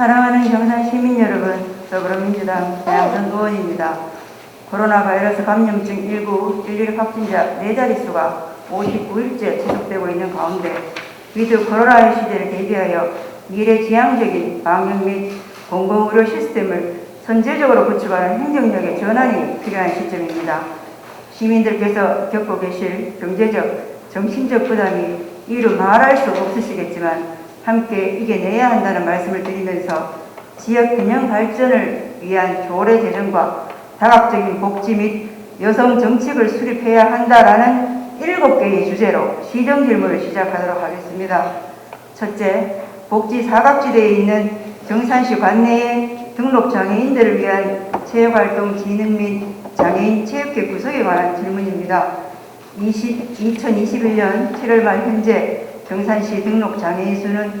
사랑하는 경산 시민 여러분, 더불어민주당 배양선 의원입니다. 코로나 바이러스 감염증 19 1일 확진자 4자릿수가 59일째 지속되고 있는 가운데 위드 코로나 시대를 대비하여 미래지향적인 방역 및 공공의료 시스템을 선제적으로 구축하는 행정력의 전환이 필요한 시점입니다. 시민들께서 겪고 계실 경제적, 정신적 부담이 이루 말할 수 없으시겠지만 함께 이겨내야 한다는 말씀을 드리면서 지역 균형 발전을 위한 조례 제정과 다각적인 복지 및 여성 정책을 수립해야 한다라는 일곱 개의 주제로 시정 질문을 시작하도록 하겠습니다. 첫째, 복지 사각지대에 있는 경산시 관내의 등록 장애인들을 위한 체육활동 진흥 및 장애인 체육회 구성에 관한 질문입니다. 20, 2021년 7월 말 현재 경산시 등록 장애인 수는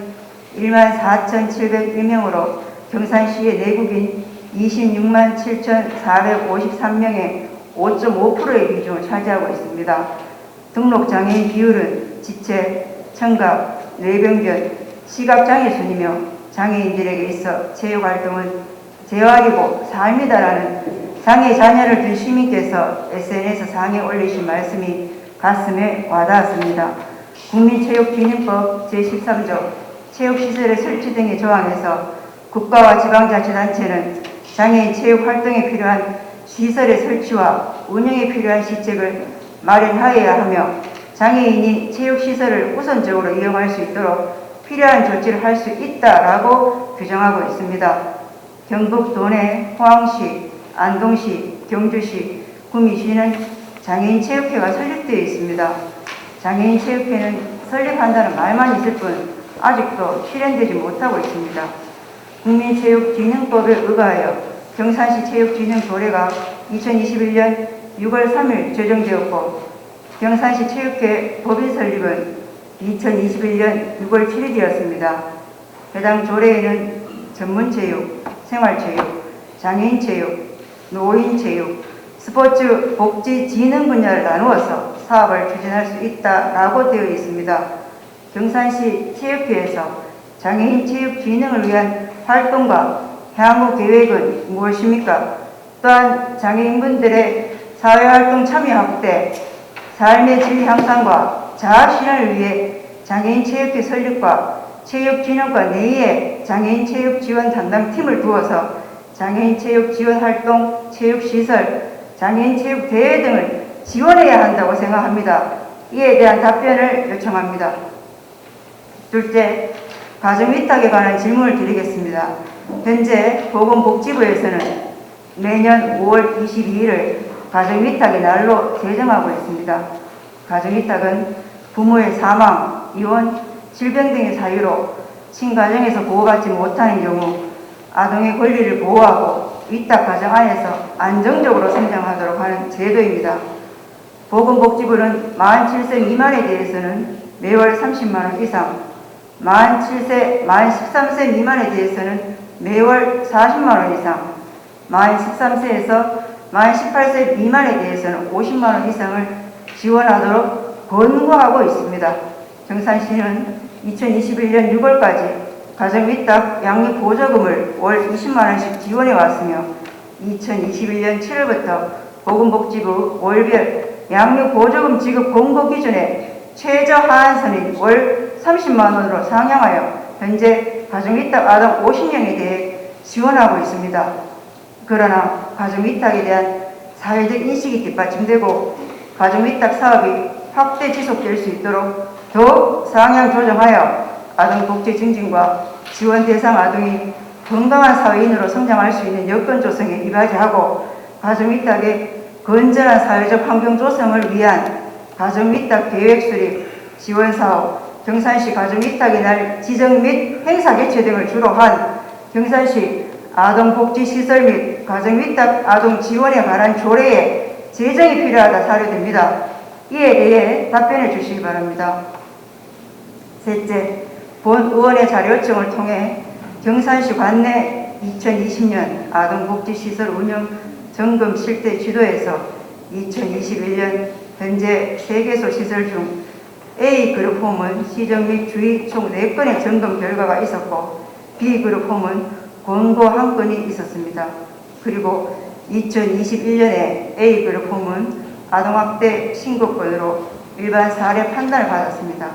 1만 4,701명으로 경산시의 내국인 26만 7,453명의 5.5%의 비중을 차지하고 있습니다. 등록 장애인 비율은 지체, 청각, 뇌병변, 시각장애 순이며 장애인들에게 있어 체육활동은 재활이고 삶이다라는 장애 자녀를 둔 시민께서 SNS 상에 올리신 말씀이 가슴에 와닿았습니다. 국민체육진흥법 제13조 체육시설의 설치 등의 조항에서 국가와 지방자치단체는 장애인 체육 활동에 필요한 시설의 설치와 운영에 필요한 시책을 마련하여야 하며 장애인이 체육시설을 우선적으로 이용할 수 있도록 필요한 조치를 할 수 있다라고 규정하고 있습니다. 경북 도내 포항시, 안동시, 경주시, 구미시는 장애인 체육회가 설립되어 있습니다. 장애인 체육회는 설립한다는 말만 있을 뿐 아직도 실현되지 못하고 있습니다. 국민체육진흥법에 의거하여 경산시 체육진흥조례가 2021년 6월 3일 제정되었고 경산시 체육회 법인 설립은 2021년 6월 7일이었습니다. 해당 조례에는 전문체육, 생활체육, 장애인체육, 노인체육, 스포츠 복지 진흥 분야를 나누어서 사업을 추진할 수 있다라고 되어 있습니다. 경산시 체육회에서 장애인 체육 진흥을 위한 활동과 향후 계획은 무엇입니까? 또한 장애인분들의 사회활동 참여 확대, 삶의 질 향상과 자아 실현을 위해 장애인 체육회 설립과 체육진흥과 내에 장애인 체육 지원 담당팀을 두어서 장애인 체육 지원 활동, 체육시설, 장애인 체육 대회 등을 지원해야 한다고 생각합니다. 이에 대한 답변을 요청합니다. 둘째, 가정위탁에 관한 질문을 드리겠습니다. 현재 보건복지부에서는 매년 5월 22일을 가정위탁의 날로 제정하고 있습니다. 가정위탁은 부모의 사망, 이혼, 질병 등의 사유로 친가정에서 보호받지 못하는 경우 아동의 권리를 보호하고 위탁 가정 안에서 안정적으로 성장하도록 하는 제도입니다. 보건복지부는 47세 미만에 대해서는 매월 30만 원 이상, 47세, 만 13세 미만에 대해서는 매월 40만 원 이상, 만 13세에서 만 18세 미만에 대해서는 50만 원 이상을 지원하도록 권고하고 있습니다. 경산시는 2021년 6월까지 가정 위탁 양육 보조금을 월 20만 원씩 지원해 왔으며 2021년 7월부터 보건복지부 월별 양육 보조금 지급 공고 기준의 최저 하한선인 월 30만 원으로 상향하여 현재 가정위탁 아동 50명에 대해 지원하고 있습니다. 그러나 가정위탁에 대한 사회적 인식이 뒷받침되고 가정위탁 사업이 확대 지속될 수 있도록 더욱 상향 조정하여 아동 복지 증진과 지원 대상 아동이 건강한 사회인으로 성장할 수 있는 여건 조성에 이바지하고 가정 위탁의 건전한 사회적 환경 조성을 위한 가정 위탁 계획 수립, 지원 사업, 경산시 가정 위탁의 날 지정 및 행사 개최 등을 주로 한 경산시 아동복지시설 및 가정 위탁 아동 지원에 관한 조례에 제정이 필요하다 사료됩니다. 이에 대해 답변해 주시기 바랍니다. 셋째, 본 의원의 자료 요청을 통해 경산시 관내 2020년 아동복지시설 운영 점검 실태 지도에서 2021년 현재 3개소 시설 중 A 그룹 홈은 시정 및 주의 총 4건의 점검 결과가 있었고 B그룹 홈은 권고 한 건이 있었습니다. 그리고 2021년에 A그룹 홈은 아동학대 신고건으로 일반 사례 판단을 받았습니다.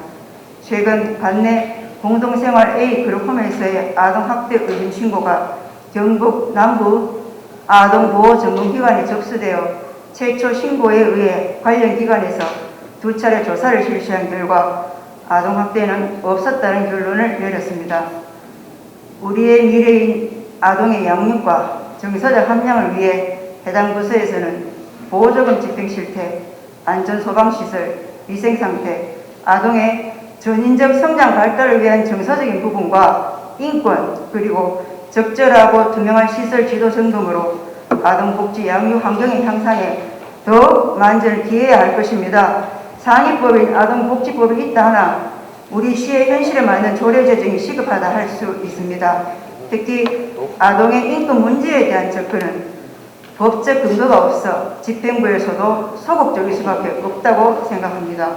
최근 관내 공동생활 A그룹 홈에서의 아동학대 의심 신고가 경북 남부 아동보호전문기관에 접수되어 최초 신고에 의해 관련 기관에서 두 차례 조사를 실시한 결과 아동학대는 없었다는 결론을 내렸습니다. 우리의 미래인 아동의 양육과 정서적 함양을 위해 해당 부서에서는 보호조금 집행 실태, 안전소방시설, 위생상태, 아동의 전인적 성장 발달을 위한 정서적인 부분과 인권 그리고 적절하고 투명한 시설 지도 점검으로 아동복지 양육 환경의 향상에 더욱 만전을 기해야 할 것입니다. 상위법인 아동복지법이 있다 하나 우리 시의 현실에 맞는 조례 제정이 시급하다 할 수 있습니다. 특히 아동의 인권 문제에 대한 접근은 법적 근거가 없어 집행부에서도 소극적일 수밖에 없다고 생각합니다.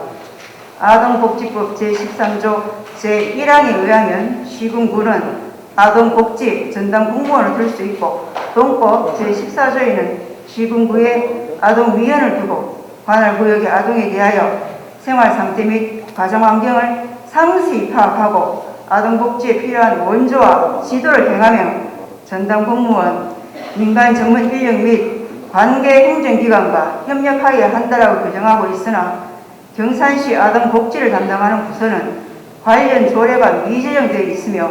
아동복지법 제13조 제1항에 의하면 시군구는 아동복지 전담 공무원을 둘 수 있고 동법 제14조에는 시군구에 아동위원을 두고 관할 구역의 아동에 대하여 생활 상태 및 가정 환경을 상세히 파악하고 아동복지에 필요한 원조와 지도를 행하며 전담 공무원, 민간 전문 인력 및 관계 행정기관과 협력하여야 한다라고 규정하고 있으나 경산시 아동 복지를 담당하는 부서는 관련 조례가 미제정되어 있으며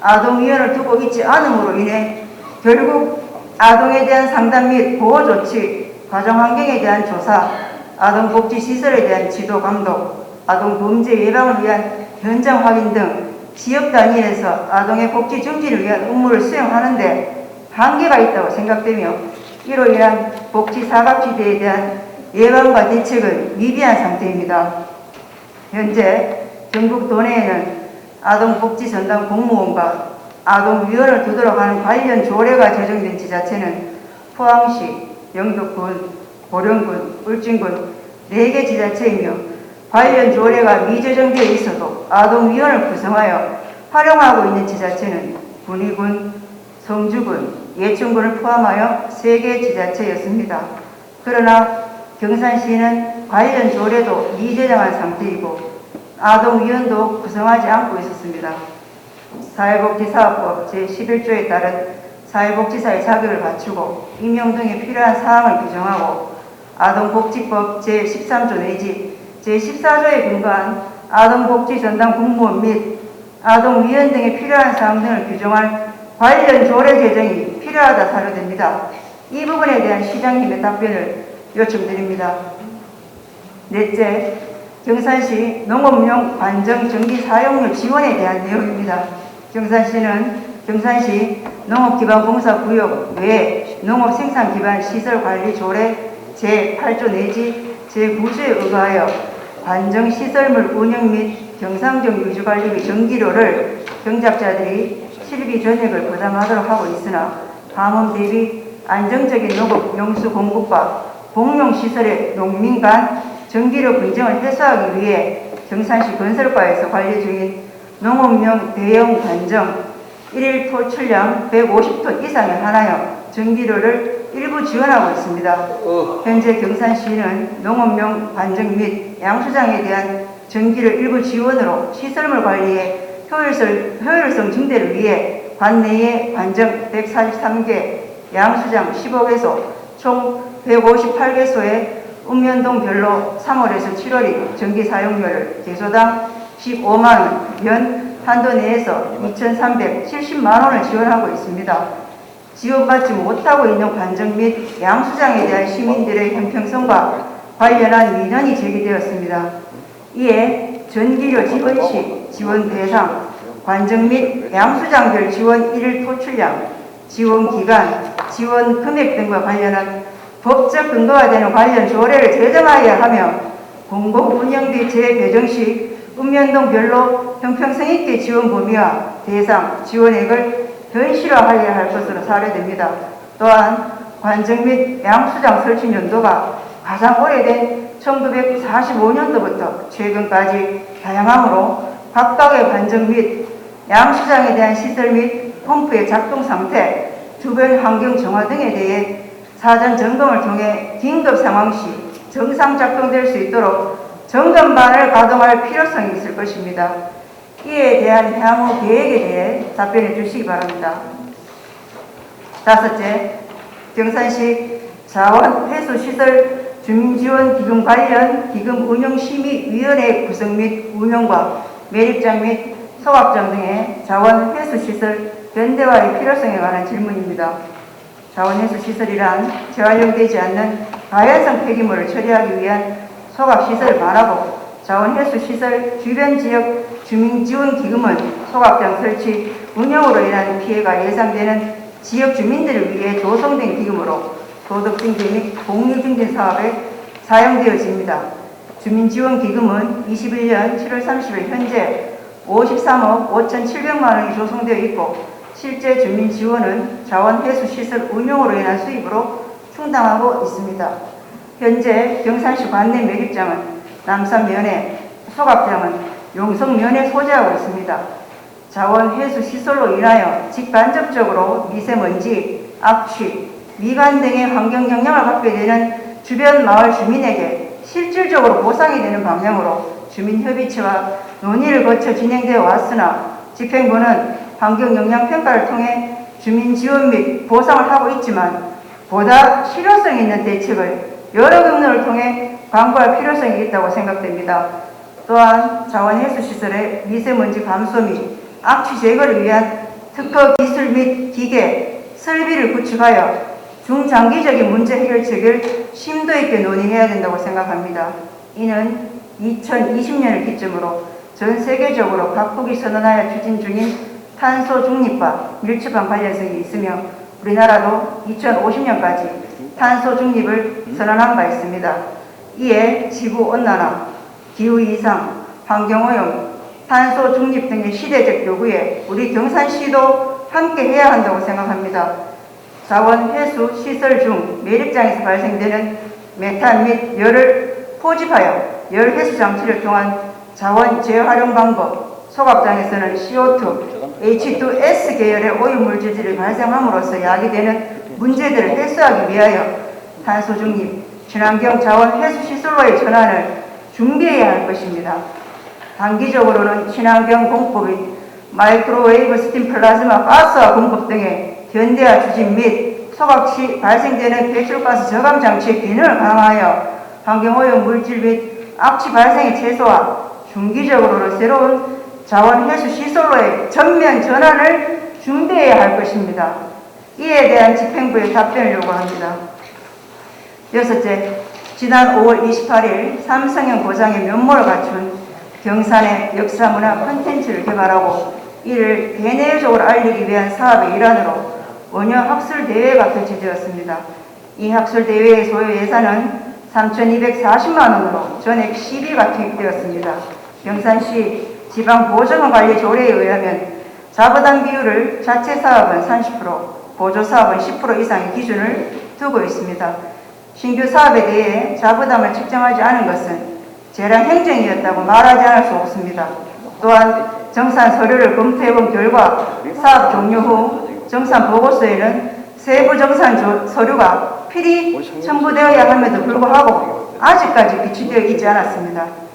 아동위원을 두고 있지 않음으로 인해 결국 아동에 대한 상담 및 보호 조치, 가정 환경에 대한 조사, 아동 복지 시설에 대한 지도 감독, 아동 범죄 예방을 위한 현장 확인 등 지역 단위에서 아동의 복지 증진을 위한 업무를 수행하는데 한계가 있다고 생각되며 이로 인한 복지 사각지대에 대한 예방과 대책은 미비한 상태입니다. 현재 전국 도내에는 아동복지 전담 공무원과 아동위원을 두도록 하는 관련 조례가 제정된 지자체는 포항시, 영덕군, 보령군, 울진군 4개 지자체이며 관련 조례가 미제정되어 있어도 아동위원을 구성하여 활용하고 있는 지자체는 군위군, 성주군, 예천군을 포함하여 3개 지자체였습니다. 그러나 경산시는 관련 조례도 미제정한 상태이고 아동위원도 구성하지 않고 있었습니다. 사회복지사업법 제11조에 따른 사회복지사의 자격을 갖추고 임용 등에 필요한 사항을 규정하고 아동복지법 제13조 내지 제14조에 근거한 아동복지 전담 공무원 및 아동위원 등에 필요한 사항 등을 규정할 관련 조례 제정이 필요하다 사료됩니다. 이 부분에 대한 시장님의 답변을 요청드립니다. 넷째, 경산시 농업용 관정 전기 사용료 지원에 대한 내용입니다. 경산시는 경산시 농업기반공사 구역 외 농업생산기반 시설관리 조례 제8조 내지 제9조에 의거하여 관정시설물 운영 및 경상정 유지관리 및 전기료를 경작자들이 실비 전액을 부담하도록 하고 있으나 감원 대비 안정적인 농업 용수 공급과 공용시설의 농민 간 전기료 분쟁을 해소하기 위해 경산시 건설과에서 관리 중인 농업용 대형 관정 1일 토 출량 150톤 이상에 한하여 전기료를 일부 지원하고 있습니다. 현재 경산시는 농업용 관정 및 양수장에 대한 전기료 일부 지원으로 시설물 관리에 효율성, 효율성 증대를 위해 관내에 관정 143개, 양수장 15개소, 총 158개소의 읍면동별로 3월에서 7월이 전기 사용료를 개소당 15만 원, 연 한도 내에서 2,370만 원을 지원하고 있습니다. 지원받지 못하고 있는 관정 및 양수장에 대한 시민들의 형평성과 관련한 민원이 제기되었습니다. 이에 전기료 지원 시 지원 대상, 관정 및 양수장별 지원 일일 토출량, 지원 기간, 지원 금액 등과 관련한 법적 근거가 되는 관련 조례를 제정하여야 하며 공공 운영비 재배정 시 읍면동별로 형평성 있게 지원 범위와 대상, 지원액을 현실화하여야 할 것으로 사례됩니다. 또한 관정 및 양수장 설치 연도가 가장 오래된 1945년도부터 최근까지 다양하므로 각각의 관정 및 양시장에 대한 시설 및 펌프의 작동 상태, 주변 환경 정화 등에 대해 사전 점검을 통해 긴급 상황 시 정상 작동될 수 있도록 점검반을 가동할 필요성이 있을 것입니다. 이에 대한 향후 계획에 대해 답변해 주시기 바랍니다. 다섯째, 경산시 자원 회수 시설 주민지원 기금 관련 기금 운영 심의 위원회 구성 및 운영과 매립장 및 소각장 등의 자원 회수 시설 현대화의 필요성에 관한 질문입니다. 자원 회수 시설이란 재활용되지 않는 가연성 폐기물을 처리하기 위한 소각 시설을 말하고 자원 회수 시설 주변 지역 주민 지원 기금은 소각장 설치 운영으로 인한 피해가 예상되는 지역 주민들을 위해 조성된 기금으로 증대 및 공유 증진 사업에 사용되어집니다. 주민 지원 기금은 21년 7월 30일 현재 53억 5,700만 원이 조성되어 있고 실제 주민 지원은 자원 회수 시설 운용으로 인한 수입으로 충당하고 있습니다. 현재 경산시 관내 매립장은 남산 면에, 소각장은 용성 면에 소재하고 있습니다. 자원 회수 시설로 인하여 직간접적으로 미세먼지, 악취, 미관 등의 환경 영향을 받게 되는 주변 마을 주민에게 실질적으로 보상이 되는 방향으로 주민협의체와 논의를 거쳐 진행되어 왔으나 집행부는 환경 영향 평가를 통해 주민 지원 및 보상을 하고 있지만 보다 실효성 있는 대책을 여러 경로를 통해 강구할 필요성이 있다고 생각됩니다. 또한 자원해수 시설의 미세먼지 감소 및 악취 제거를 위한 특허 기술 및 기계, 설비를 구축하여 중장기적인 문제 해결책을 심도 있게 논의해야 된다고 생각합니다. 이는 2020년을 기점으로 전 세계적으로 각국이 선언하여 추진 중인 탄소 중립과 밀접한 관련성이 있으며 우리나라도 2050년까지 탄소 중립을 선언한 바 있습니다. 이에 지구 온난화, 기후 이상, 환경 오염, 탄소 중립 등의 시대적 요구에 우리 경산시도 함께 해야 한다고 생각합니다. 자원 회수 시설 중 매립장에서 발생되는 메탄 및 열을 포집하여 열 회수 장치를 통한 자원 재활용 방법, 소각장에서는 CO2, H2S 계열의 오염 물질들이 발생함으로써 야기되는 문제들을 해소하기 위하여 탄소 중립, 친환경 자원 회수 시설로의 전환을 준비해야 할 것입니다. 단기적으로는 친환경 공법 및 마이크로웨이브 스팀 플라즈마 가스화 공급 등의 현대화 추진 및 소각 시 발생되는 배출가스 저감 장치의 기능을 강화하여 환경오염 물질 및 악취 발생의 최소화, 중기적으로는 새로운 자원 회수 시설로의 전면 전환을 준비해야 할 것입니다. 이에 대한 집행부의 답변을 요구합니다. 여섯째, 지난 5월 28일 삼성형 고장의 면모를 갖춘 경산의 역사문화 콘텐츠를 개발하고 이를 대내적으로 알리기 위한 사업의 일환으로 원효 학술 대회가 개최되었습니다. 이 학술 대회의 소요 예산은 3,240만 원으로 전액 10위가 투입되었습니다. 경산시 지방보조금 관리 조례에 의하면 자부담 비율을 자체 사업은 30%, 보조 사업은 10% 이상의 기준을 두고 있습니다. 신규 사업에 대해 자부담을 측정하지 않은 것은 재량 행정이었다고 말하지 않을 수 없습니다. 또한 정산 서류를 검토해본 결과 사업 종료 후 정산 보고서에는 세부 정산 조- 서류가 필히 첨부되어야 함에도 불구하고 아직까지 비치되어 있지 않았습니다.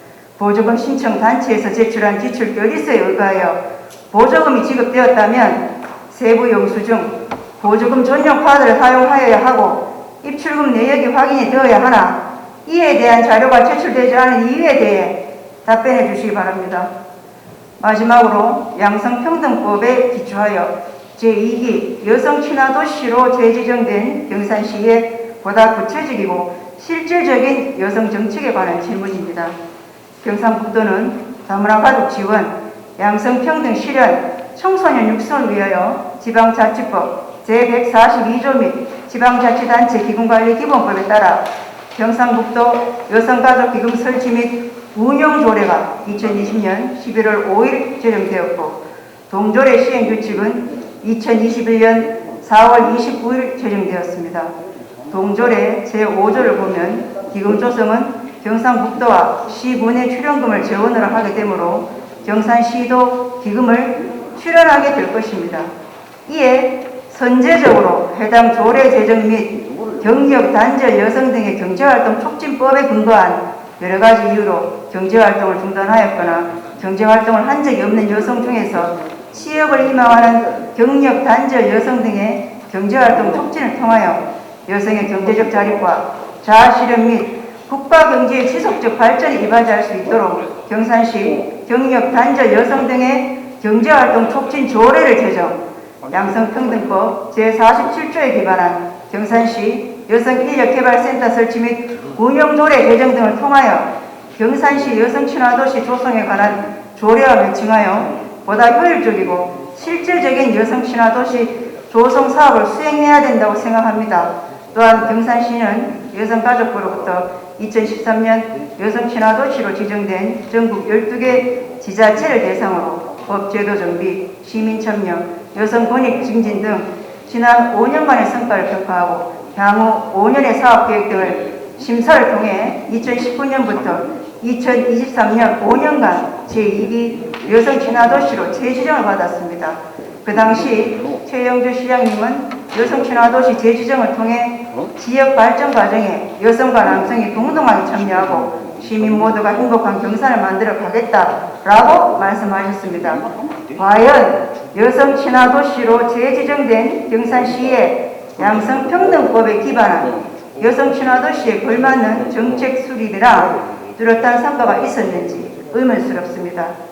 보조금 신청 단체에서 제출한 지출 결 의서에 의거하여 보조금이 지급되었다면 세부 영수증, 보조금 전용 카드를 사용하여야 하고 입출금 내역이 확인이 되어야 하나 이에 대한 자료가 제출되지 않은 이유에 대해 답변해 주시기 바랍니다. 마지막으로 양성평등법에 기초하여 제2기 여성 친화 도시로 재지정된 경산시의 보다 구체적이고 실질적인 여성 정책에 관한 질문입니다. 경상북도는 다문화 가족 지원, 양성평등 실현, 청소년 육성을 위하여 지방자치법 제142조 및 지방자치단체 기금관리 기본법에 따라 경상북도 여성가족 기금 설치 및 운영 조례가 2020년 11월 5일 제정되었고 동조례 시행 규칙은 2021년 4월 29일 제정되었습니다. 동조례 제5조를 보면 기금 조성은 경상북도와 시군의 출연금을 재원으로 하게 되므로 경산시도 기금을 실현하게 될 것입니다. 이에 선제적으로 해당 조례 제정 및 경력 단절 여성 등의 경제활동 촉진법에 근거한 여러 가지 이유로 경제활동을 중단하였거나 경제활동을 한 적이 없는 여성 중에서 취업을 희망하는 경력 단절 여성 등의 경제활동 촉진을 통하여 여성의 경제적 자립과 자아실현 및 국가 경제의 지속적 발전에 이바지할 수 있도록 경산시 경력 단절 여성 등의 경제활동 촉진 조례를 제정, 양성평등법 제47조에 기반한 경산시 여성인력개발센터 설치 및 운영조례 개정 등을 통하여 경산시 여성친화도시 조성에 관한 조례와 매칭하여 보다 효율적이고 실질적인 여성친화도시 조성 사업을 수행해야 된다고 생각합니다. 또한 경산시는 여성가족부로부터 2013년 여성친화도시로 지정된 전국 12개 지자체를 대상으로 법제도 정비, 시민참여, 여성 권익 증진 등 지난 5년간의 성과를 평가하고 향후 5년의 사업계획 등을 심사를 통해 2019년부터 2023년 5년간 제2기 여성 친화도시로 재지정을 받았습니다. 그 당시 최영주 시장님은 여성 친화도시 재지정을 통해 지역 발전 과정에 여성과 남성이 동등하게 참여하고 시민 모두가 행복한 경산을 만들어 가겠다라고 말씀하셨습니다. 과연 여성 친화 도시로 재지정된 경산시의 양성평등법에 기반한 여성 친화 도시에 걸맞는 정책 수립이라 뚜렷한 성과가 있었는지 의문스럽습니다.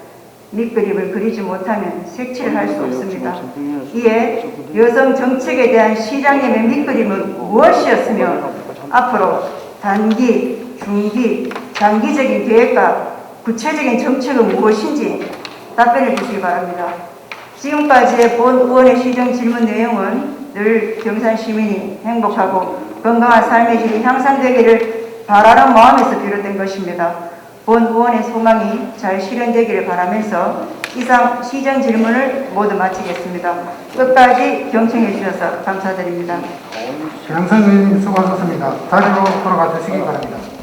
밑그림을 그리지 못하면 색칠을 할 수 없습니다. 이에 여성 정책에 대한 시장님의 밑그림은 무엇이었으며 앞으로 단기, 중기, 장기적인 계획과 구체적인 정책은 무엇인지 답변해 주시기 바랍니다. 지금까지의 본 의원의 시정 질문 내용은 늘 경산 시민이 행복하고 건강한 삶의 질이 향상되기를 바라는 마음에서 비롯된 것입니다. 본 의원의 소망이 잘 실현되기를 바라면서 이상 시정 질문을 모두 마치겠습니다. 끝까지 경청해 주셔서 감사드립니다. 양성 의원님 수고하셨습니다. 자리로 돌아가 주시기 바랍니다.